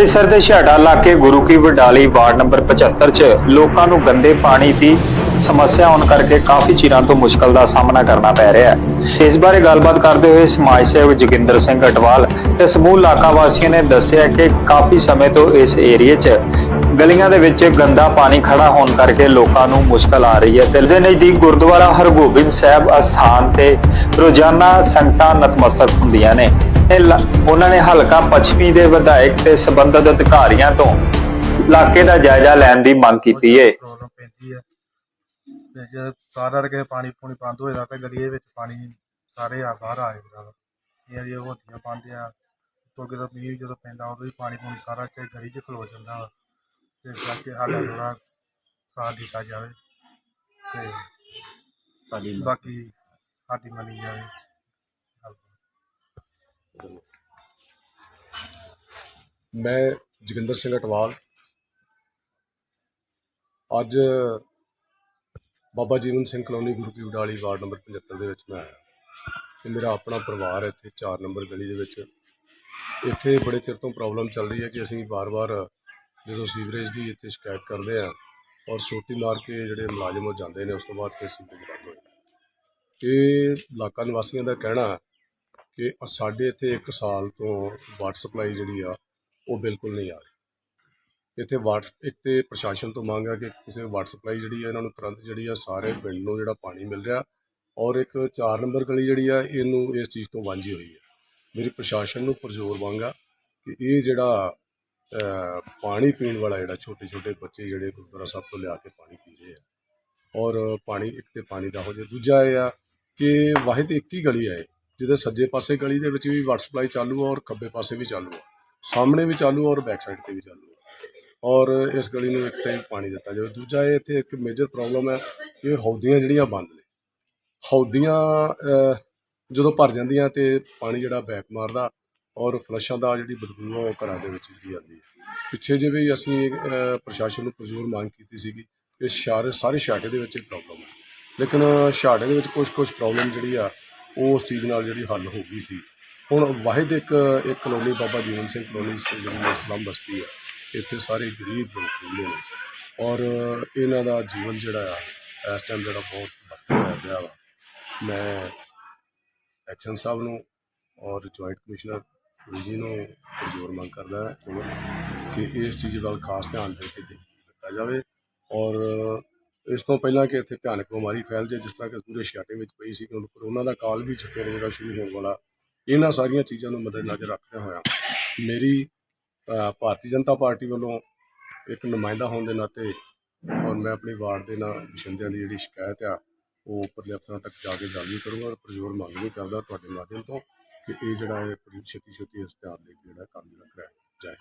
ਅੰਮ੍ਰਿਤਸਰ ਦੇ ਛਾੜਾ ਇਲਾਕੇ Guru Ki Wadali ward number 75 ਚ ਲੋਕਾਂ ਨੂੰ ਗੰਦੇ ਪਾਣੀ ਦੀ ਸਮੱਸਿਆ ਹੋਣ ਕਰਕੇ ਕਾਫੀ ਚਿਰਾਂ ਤੋਂ ਮੁਸ਼ਕਲ ਦਾ ਸਾਹਮਣਾ ਕਰਨਾ ਪੈ ਰਿਹਾ ਹੈ। ਇਸ ਬਾਰੇ ਗੱਲਬਾਤ ਕਰਦੇ ਹੋਏ ਸਮਾਜ ਸੇਵਕ ਜੋਗਿੰਦਰ ਸਿੰਘ ਅਟਵਾਲ ਤੇ ਸਮੂਹ ਇਲਾਕਾ ਵਾਸੀਆਂ ਨੇ ਦੱਸਿਆ ਕਿ ਕਾਫੀ ਸਮੇਂ ਤੋਂ ਇਸ ਏਰੀਏ 'ਚ ਗਲੀਆਂ ਦੇ ਵਿੱਚ ਗੰਦਾ ਪਾਣੀ ਖੜਾ ਹੋਣ ਕਰਕੇ ਲੋਕਾਂ ਨੂੰ ਮੁਸ਼ਕਲ ਆ ਰਹੀ ਹੈ ਤੇ ਦੇ ਨਜ਼ਦੀਕ ਗੁਰਦੁਆਰਾ ਹਰਗੋਬਿੰਦ ਸਾਹਿਬ ਅਸਥਾਨ ਤੇ ਰੋਜ਼ਾਨਾ ਸੰਗਤਾਂ ਨਤਮਸਤਕ ਹੁੰਦੀਆਂ ਨੇ। ਉਹਨਾਂ ਨੇ ਹਲਕਾ ਪੱਛਮੀ ਦੇ ਵਿਧਾਇਕ ਤੇ ਸਬੰਧਤ ਅਧਿਕਾਰੀਆਂ ਤੋਂ ਇਲਾਕੇ ਦਾ ਜਾਇਜ਼ਾ ਲੈਣ ਦੀ ਮੰਗ ਕੀਤੀ ਹੈ। ਜੇ ਸਾਰਾ ਰਕੇ ਪਾਣੀ ਪੂਣੀ ਬੰਦ ਹੋ ਜਾਂਦਾ ਤੇ ਗਲੀਏ ਵਿੱਚ ਪਾਣੀ ਸਾਰੇ ਆ, ਬਾਹਰ ਆ ਜਾਂਦਾ ਵਾ ਇਹ ਜਿਹੜੀਆਂ ਹੋਦੀਆਂ ਪਾਉਂਦੇ ਆ ਤੋਂ ਜਦੋਂ ਮੀਂਹ ਜਦੋਂ ਪੈਂਦਾ ਉਦੋਂ ਵੀ ਪਾਣੀ ਪੂਣੀ ਸਾਰਾ ਤੇ ਗਲੀ 'ਚ ਖਲੋ ਜਾਂਦਾ ਵਾ। ਤੇ ਕਰਕੇ ਸਾਡਾ ਥੋੜਾ ਸਾਥ ਦਿੱਤਾ ਜਾਵੇ ਤੇ ਬਾਕੀ ਸਾਡੀ ਮੰਨੀ ਜਾਵੇ। ਮੈਂ ਜੋਗਿੰਦਰ ਸਿੰਘ ਅਟਵਾਲ। ਅੱਜ ਬਾਬਾ ਜੀਵਨ ਸਿੰਘ ਕਲੋਨੀ ਗੁਰੂ ਕੀ ਉਡਾਲੀ ਵਾਰਡ ਨੰਬਰ 75 ਦੇ ਵਿੱਚ ਮੈਂ ਆਇਆ। ਤੇ ਮੇਰਾ ਆਪਣਾ ਪਰਿਵਾਰ ਹੈ ਇੱਥੇ 4 ਨੰਬਰ ਗਲੀ ਦੇ ਵਿੱਚ। ਇੱਥੇ ਬੜੇ ਚਿਰ ਤੋਂ ਪ੍ਰੋਬਲਮ ਚੱਲ ਰਹੀ ਹੈ ਕਿ ਅਸੀਂ ਵਾਰ-ਵਾਰ ਜਦੋਂ ਸੀਵਰੇਜ ਦੀ ਇੱਥੇ ਸ਼ਿਕਾਇਤ ਕਰਦੇ ਆ ਔਰ ਸੋਟੀ ਮਾਰ ਕੇ ਜਿਹੜੇ ਮੁਲਾਜ਼ਮ ਉਹ ਜਾਂਦੇ ਨੇ, ਉਸ ਤੋਂ ਬਾਅਦ ਫਿਰ ਸੀਵਰੇਜ ਬੰਦ ਹੋ ਜਾਂਦਾ। ਇਹ ਇਲਾਕਾ ਨਿਵਾਸੀਆਂ ਦਾ ਕਹਿਣਾ ਕਿ ਸਾਡੇ ਇੱਥੇ 1 ਸਾਲ ਤੋਂ ਵਾਟਰ ਸਪਲਾਈ ਜਿਹੜੀ ਆ, ਉਹ ਬਿਲਕੁਲ ਨਹੀਂ ਆ ਰਹੀ। ਇੱਥੇ ਵਾਟਰ ਇੱਕ ਤੇ ਪ੍ਰਸ਼ਾਸਨ ਤੋਂ ਮੰਗ ਆ ਕਿ ਕਿਸੇ ਵਾਟਰ ਸਪਲਾਈ ਜਿਹੜੀ ਆ, ਇਹਨਾਂ ਨੂੰ ਤੁਰੰਤ ਜਿਹੜੀ ਆ ਸਾਰੇ ਪਿੰਡ ਨੂੰ ਜਿਹੜਾ ਪਾਣੀ ਮਿਲ ਰਿਹਾ ਔਰ ਇੱਕ 4 ਨੰਬਰ ਗਲੀ ਜਿਹੜੀ ਆ, ਇਹਨੂੰ ਇਸ ਚੀਜ਼ ਤੋਂ ਵਾਂਝੀ ਹੋਈ ਹੈ ਮੇਰੀ ਪ੍ਰਸ਼ਾਸਨ ਨੂੰ ਪਰਜ਼ੋਰ ਮੰਗ ਆ ਕਿ ਇਹ ਜਿਹੜਾ ਪਾਣੀ ਪੀਣ ਵਾਲਾ ਜਿਹੜਾ ਛੋਟੇ ਛੋਟੇ ਬੱਚੇ ਜਿਹੜੇ ਗੁਰਦੁਆਰਾ ਸਾਹਿਬ ਤੋਂ ਲਿਆ ਕੇ ਪਾਣੀ ਪੀ ਰਹੇ ਆ। ਔਰ ਪਾਣੀ ਇੱਕ ਤੇ ਪਾਣੀ ਦਾ ਹੋ ਜੇ। ਦੂਜਾ ਇਹ ਆ ਕਿ ਵਾਹਿਦ ਇੱਕ ਹੀ ਗਲੀ ਆਏ ਜਿਹਦੇ ਸੱਜੇ ਪਾਸੇ ਗਲੀ ਦੇ ਵਿੱਚ ਵੀ ਵਾਟਰ ਸਪਲਾਈ ਚਾਲੂ ਆ ਔਰ ਖੱਬੇ ਪਾਸੇ ਵੀ ਚਾਲੂ ਆ। ਸਾਹਮਣੇ ਵੀ ਚਾਲੂ ਆ ਔਰ ਬੈਕ ਸਾਈਡ ਤੇ ਵੀ ਚਾਲੂ ਆ। ਔਰ ਇਸ ਗਲੀ ਨੂੰ ਇੱਕ ਤੇ ਪਾਣੀ ਦਿੱਤਾ ਜਾਵੇ। ਦੂਜਾ ਇਹ ਇੱਥੇ ਇੱਕ ਮੇਜਰ ਪ੍ਰੋਬਲਮ ਹੈ ਕਿ ਹੌਦੀਆਂ ਜਿਹੜੀਆਂ ਬੰਦ ਨੇ। ਹੌਦੀਆਂ ਜਦੋਂ ਭਰ ਜਾਂਦੀਆਂ ਤੇ ਪਾਣੀ ਜਿਹੜਾ ਬੈਕ ਮਾਰਦਾ ਔਰ ਫਲਸ਼ਾਂ ਦਾ ਜਿਹੜੀ ਬਦਬੂ ਆ ਉਹ ਘਰਾਂ ਦੇ ਵਿੱਚ ਜਿਹੜੀ ਆਉਂਦੀ ਹੈ। ਪਿੱਛੇ ਜੇ ਵੀ ਅਸੀਂ ਪ੍ਰਸ਼ਾਸਨ ਨੂੰ ਪ੍ਰਜ਼ੋਰ ਮੰਗ ਕੀਤੀ ਸੀਗੀ, ਕਿ ਸ਼ਾਰੇ ਸਾਰੇ ਛਾਟੇ ਦੇ ਵਿੱਚ ਇਹ ਪ੍ਰੋਬਲਮ ਹੈ ਲੇਕਿਨ ਛਾਟੇ ਦੇ ਵਿੱਚ ਕੁਝ ਕੁਝ ਪ੍ਰੋਬਲਮ ਜਿਹੜੀ ਆ, ਉਹ ਉਸ ਚੀਜ਼ ਨਾਲ ਜਿਹੜੀ ਹੱਲ ਹੋ ਗਈ ਸੀ। ਹੁਣ ਵਾਹਿਦ ਇੱਕ ਇੱਕ ਕਲੋਨੀ, ਬਾਬਾ ਜੀਵਨ ਸਿੰਘ ਕਲੋਨੀ ਸ- ਜਿਹੜੀ ਇਸਲਾਮ ਬਸਤੀ ਹੈ ਇੱਥੇ ਸਾਰੇ ਗਰੀਬ ਲੋਕ ਰਹਿੰਦੇ ਨੇ। ਔਰ ਇਹਨਾਂ ਦਾ ਜੀਵਨ ਜਿਹੜਾ ਆ, ਇਸ ਟਾਈਮ ਜਿਹੜਾ ਬਹੁਤ ਬਦਤਰ ਹੋਇਆ ਪਿਆ ਵਾ। ਮੈਂ ਐਕਸ਼ਨ ਸਾਹਿਬ ਨੂੰ ਔਰ ਜੁਆਇੰਟ ਕਮਿਸ਼ਨਰ ਜੀ ਨੂੰ ਜ਼ੋਰ ਮੰਗ ਕਰਦਾ ਹਾਂ ਕਿ ਇਸ ਚੀਜ਼ ਵੱਲ ਖਾਸ ਧਿਆਨ ਦੇ ਕੇ ਦਿੱਤਾ ਜਾਵੇ ਔਰ ਇਸ ਤੋਂ ਪਹਿਲਾਂ ਕਿ ਇੱਥੇ ਭਿਆਨਕ ਬਿਮਾਰੀ ਫੈਲ ਜਾਏ, ਜਿਸ ਤਰ੍ਹਾਂ ਕਿ ਪੂਰੇ ਛਿਆਟੇ ਵਿੱਚ ਪਈ ਸੀ ਕਿ ਕਰੋਨਾ ਦਾ ਕਾਲ ਵੀ ਫਿਰ ਜਿਹੜਾ ਸ਼ੁਰੂ ਹੋਣ ਵਾਲਾ, ਇਹਨਾਂ ਸਾਰੀਆਂ ਚੀਜ਼ਾਂ ਨੂੰ ਮੱਦੇਨਜ਼ਰ ਰੱਖਦੇ ਹੋਇਆ ਮੇਰੀ ਭਾਰਤੀ ਜਨਤਾ ਪਾਰਟੀ ਵੱਲੋਂ ਇੱਕ ਨੁਮਾਇੰਦਾ ਹੋਣ ਦੇ ਨਾਤੇ ਔਰ ਮੈਂ ਆਪਣੀ ਵਾਰਡ ਦੇ ਨਾਲ ਵਸਿੰਦਿਆਂ ਦੀ ਜਿਹੜੀ ਸ਼ਿਕਾਇਤ ਆ, ਉਹ ਉੱਪਰਲੇ ਅਫਸਰਾਂ ਤੱਕ ਜਾ ਕੇ ਗੱਲ ਵੀ ਕਰੂੰਗਾ ਔਰ ਪ੍ਰਜ਼ੋਰ ਮੰਗ ਵੀ ਕਰਦਾ ਤੁਹਾਡੇ ਮਾਧਿਅਮ ਤੋਂ। ਕਿ ਇਹ ਜਿਹੜਾ ਹੈ ਬੜੀ ਛੇਤੀ ਛੇਤੀ ਇਸ ਧਿਆਨ ਦੇ ਜਿਹੜਾ ਕੰਮ ਜਿਹੜਾ ਕਰਾਇਆ ਜਾਏ।